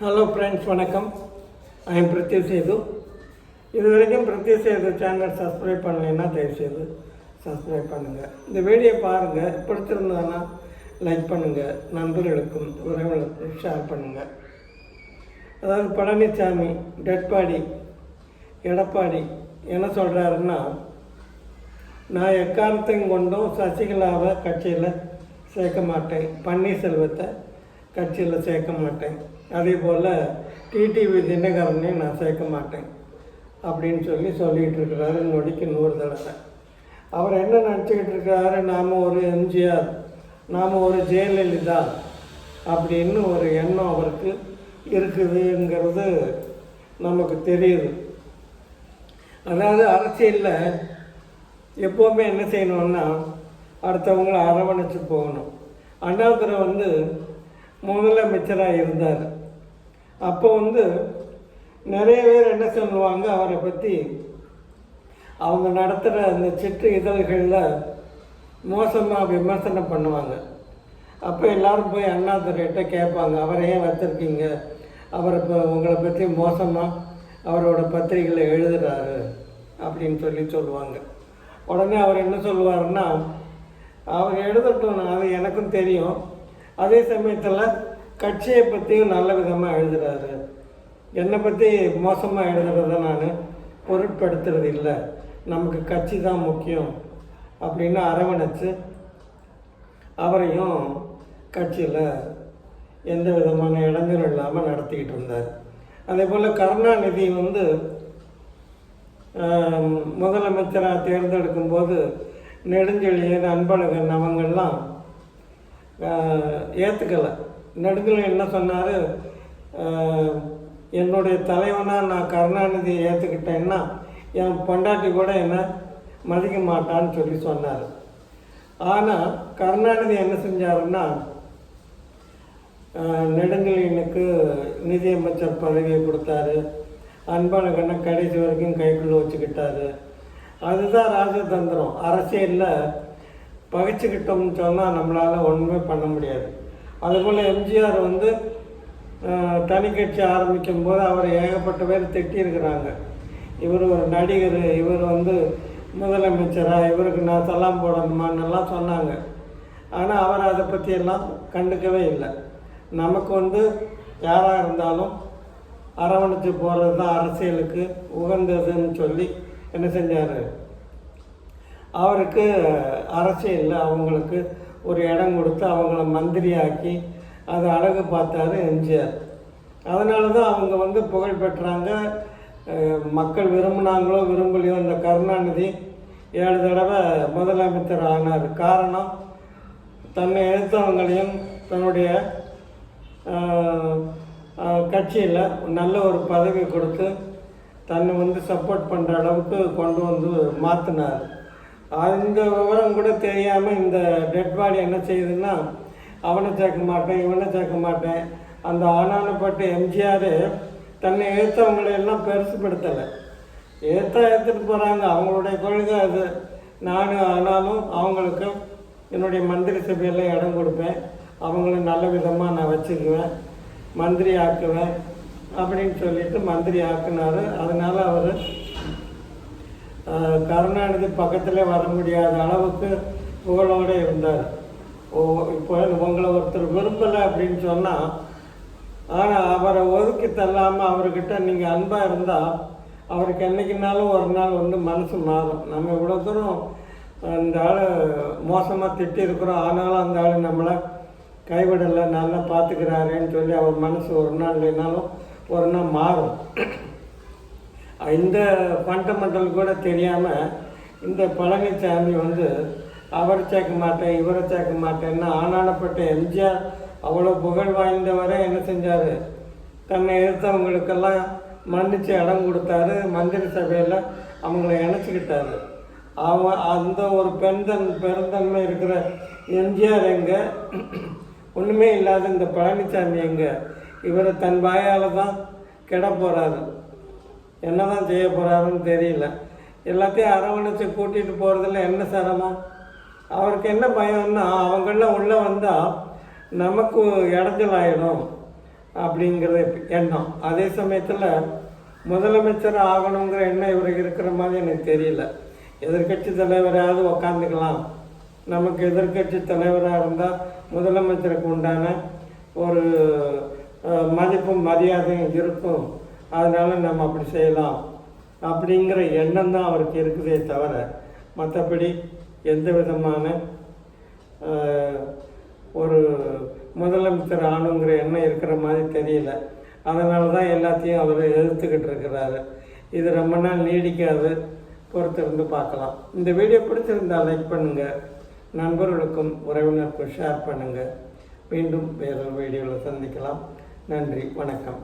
Hello friends வணக்கம். I'm M Sethu இது வரைக்கும் பிரித்யூ சேது சேனல் சப்ஸ்கிரைப் பண்ணலைன்னா தயவுசெய்து சப்ஸ்கிரைப் பண்ணுங்கள் இந்த வீடியோ பாருங்கள் பிடிச்சிருந்ததுன்னா லைக் பண்ணுங்கள் நண்பர்களுக்கும் உறவுகளுக்கும் ஷேர் பண்ணுங்கள் அதாவது பழனிசாமி டெட்பாடி எடப்பாடி என்ன சொல்கிறாருன்னா நான் எக்காரணத்தையும் கொண்டும் சசிகலாவை கட்சியில் சேர்க்க மாட்டேன். பன்னீர்செல்வத்தை கட்சியில் சேர்க்க மாட்டேன். அதே போல் டிடிவி தினகரனையும் நான் சேர்க்க மாட்டேன். அப்படின்னு சொல்லி சொல்லிகிட்டு இருக்கிறாரு நொடிக்கு நூறு தடவை. அவர் என்ன நினச்சிக்கிட்டு இருக்கிறாரு நாம் ஒரு எம்ஜிஆர் நாம் ஒரு ஜெயலலிதா அப்படின்னு ஒரு எண்ணம் அவருக்கு இருக்குதுங்கிறது நமக்கு தெரியுது. அதாவது அரசியலில் எப்போவுமே என்ன செய்யணும்னா அடுத்தவங்களை அரவணைச்சு போகணும். அண்ணாதுரை வந்து முதலமைச்சராக இருந்தார் அப்போ வந்து நிறைய பேர் என்ன சொல்லுவாங்க அவரை பற்றி அவங்க நடத்துகிற அந்த சிற்று இதழ்களில் மோசமாக விமர்சனம் பண்ணுவாங்க. அப்போ எல்லோரும் போய் அண்ணாதுரைகிட்ட கேட்பாங்க அவரை ஏன் வச்சுருக்கீங்க? அவர் இப்போ உங்களை பற்றி மோசமாக அவரோட பத்திரிகையில் எழுதுகிறாரு அப்படின்னு சொல்லி சொல்லுவாங்க. உடனே அவர் என்ன சொல்லுவாருன்னா அவர் எழுதட்டும் அது எனக்கும் தெரியும். அதே சமயத்தில் கட்சியை பற்றியும் நல்ல விதமாக எழுதுறாரு. என்னை பற்றி மோசமாக எழுதுறத நான் பொருட்படுத்துறது இல்லை. நமக்கு கட்சி தான் முக்கியம் அப்படின்னு அரவணைச்சு அவரையும் கட்சியில் எந்த விதமான இடைஞ்சலும் இல்லாமல் நடத்திக்கிட்டு இருந்தார். அதே போல் கருணாநிதி வந்து முதலமைச்சராக தேர்ந்தெடுக்கும்போது நெடுஞ்செழியன் அன்பழகன் அவங்கெல்லாம் ஏற்றுக்கலை நெடுஞ்செழியன் என்ன சொன்னார்? என்னுடைய தலைவனாக நான் கருணாநிதியை ஏற்றுக்கிட்டேன்னா என் பொண்டாட்டி கூட என்னை மதிக்க மாட்டான்னு சொல்லி சொன்னார். ஆனால் கருணாநிதி என்ன செஞ்சாருன்னா நெடுங்கலினுக்கு நிதியமைச்சர் பதவியை கொடுத்தாரு. அன்பழகனை கடைசி வரைக்கும் கைக்குள்ளே வச்சுக்கிட்டாரு. அதுதான் ராஜதந்திரம். அரசியலில் பகைச்சிக்கிட்டோம்னு சொன்னால் நம்மளால் ஒன்றுமே பண்ண முடியாது. அதுபோல் எம்ஜிஆர் வந்து தனி கட்சி ஆரம்பிக்கும் போது அவர் ஏகப்பட்ட பேர் திட்டியிருக்கிறாங்க. இவர் ஒரு நடிகர் இவர் வந்து முதலமைச்சராக இவருக்கு நான் தலாம் போடணுமான்னெல்லாம் சொன்னாங்க. ஆனால் அவர் அதை பற்றியெல்லாம் கண்டுக்கவே இல்லை. நமக்கு வந்து யாராக இருந்தாலும் அரவணைச்சு போகிறது தான் அரசியலுக்கு உகந்ததுன்னு சொல்லி என்ன செஞ்சார்? அவருக்கு அரசியலில் அவங்களுக்கு ஒரு இடம் கொடுத்து அவங்கள மந்திரியாக்கி அதை அழகு பார்த்தாரு எம்ஜிஆர். அதனால தான் அவங்க வந்து புகழ் பெற்றாங்க. மக்கள் விரும்பினாங்களோ விரும்பலையோ இந்த கருணாநிதி ஏழு தடவை முதலமைச்சர் ஆனார். காரணம் தன்னை எதிர்த்தவங்களையும் தன்னுடைய கட்சியில் நல்ல ஒரு பதவி கொடுத்து தன்னை வந்து சப்போர்ட் பண்ணுற அளவுக்கு கொண்டு வந்து மாற்றினார் அந்த விவரம் கூட தெரியாமல் இந்த டெட் பாடி என்ன செய்யுதுன்னா அவனை சேர்க்க மாட்டேன் இவனை சேர்க்க மாட்டேன். அந்த ஆனானப்பட்ட எம்ஜிஆர் தன்னை ஏற்றவங்களை எல்லாம் பெருசுப்படுத்தலை. ஏற்ற எடுத்துகிட்டு போகிறாங்க அவங்களுடைய கொள்கை அது. நானும் ஆனாலும் அவங்களுக்கு என்னுடைய மந்திரி சபையில் இடம் கொடுப்பேன். அவங்கள நல்ல விதமாக நான் வச்சுக்குவேன். மந்திரி ஆக்குவேன் அப்படின்னு சொல்லிட்டு மந்திரி ஆக்குனார். அதனால் அவர் கருணாநிதி பக்கத்திலே வர முடியாத அளவுக்கு புகழோடு இருந்தார். ஓ இப்போ உங்களை ஒருத்தர் விரும்பலை அப்படின்னு சொன்னால் ஆனால் அவரை ஒதுக்கி தள்ளாமல் அவர்கிட்ட நீங்கள் அன்பாக இருந்தால் அவருக்கு என்றைக்குனாலும் ஒரு நாள் வந்து மனசு மாறும். நம்ம இவ்வளோ தூரம் அந்த ஆள் மோசமாக திட்டிருக்கிறோம் ஆனாலும் அந்த ஆள் நம்மளை கைவிடலை நல்லா பார்த்துக்கிறாருன்னு சொல்லி அவர் மனசு ஒரு நாள் இல்லைனாலும் ஒரு நாள் மாறும். இந்த ஃபண்டமெண்டல் கூட தெரியாமல் இந்த பழனிசாமி வந்து அவரை சேர்க்க மாட்டேன் இவரை சேர்க்க மாட்டேன்னு ஆனானப்பட்ட எம்ஜிஆர் அவ்வளோ புகழ் வாய்ந்தவரை என்ன செஞ்சார்? தன்னை எதிர்த்தவங்களுக்கெல்லாம் மன்னித்து இடம் கொடுத்தாரு மந்திரி சபையில் அவங்கள இணைச்சிக்கிட்டாரு. அவன் அந்த ஒரு பெருந்தன் பெருந்தன்மை இருக்கிற எம்ஜிஆர் எங்கே? ஒன்றுமே இல்லாத இந்த பழனிசாமி எங்கே? இவரை தன் வாயால் தான் கெட போகிறாரு என்னதான் செய்ய போகிறாருன்னு தெரியல. எல்லாத்தையும் அரவணைச்சு கூட்டிகிட்டு போகிறதுல என்ன சிரமம்? அவருக்கு என்ன பயம்னா அவங்கெல்லாம் உள்ளே வந்தால் நமக்கு இடைஞ்சல் ஆயிடும் அப்படிங்கிறது எண்ணம். அதே சமயத்தில் முதலமைச்சர் ஆகணுங்கிற எண்ணம் இவருக்கு இருக்கிற மாதிரி எனக்கு தெரியல. எதிர்க்கட்சி தலைவராவது உக்காந்துக்கலாம். நமக்கு எதிர்க்கட்சி தலைவராக இருந்தால் முதலமைச்சருக்கு உண்டான ஒரு மதிப்பும் மரியாதையும் இருக்கும். அதனால் நம்ம அப்படி செய்யலாம். அப்படிங்கிற எண்ணம் தான் அவருக்கு இருக்குதே தவிர மற்றபடி எந்த விதமான ஒரு முதலமைச்சர் ஆணுங்கிற எண்ணம் இருக்கிற மாதிரி தெரியல. அதனால தான் எல்லாத்தையும் அவர் எதிர்த்துக்கிட்டு இருக்கிறாரு. இது ரொம்ப நாள் நீடிக்காது. பொறுத்திருந்து பார்க்கலாம். இந்த வீடியோ பிடிச்சிருந்தால் லைக் பண்ணுங்கள் நண்பர்களுக்கும் உறவினருக்கும் ஷேர் பண்ணுங்கள் மீண்டும் வேறொரு வீடியோவில் சந்திக்கலாம். நன்றி. வணக்கம்.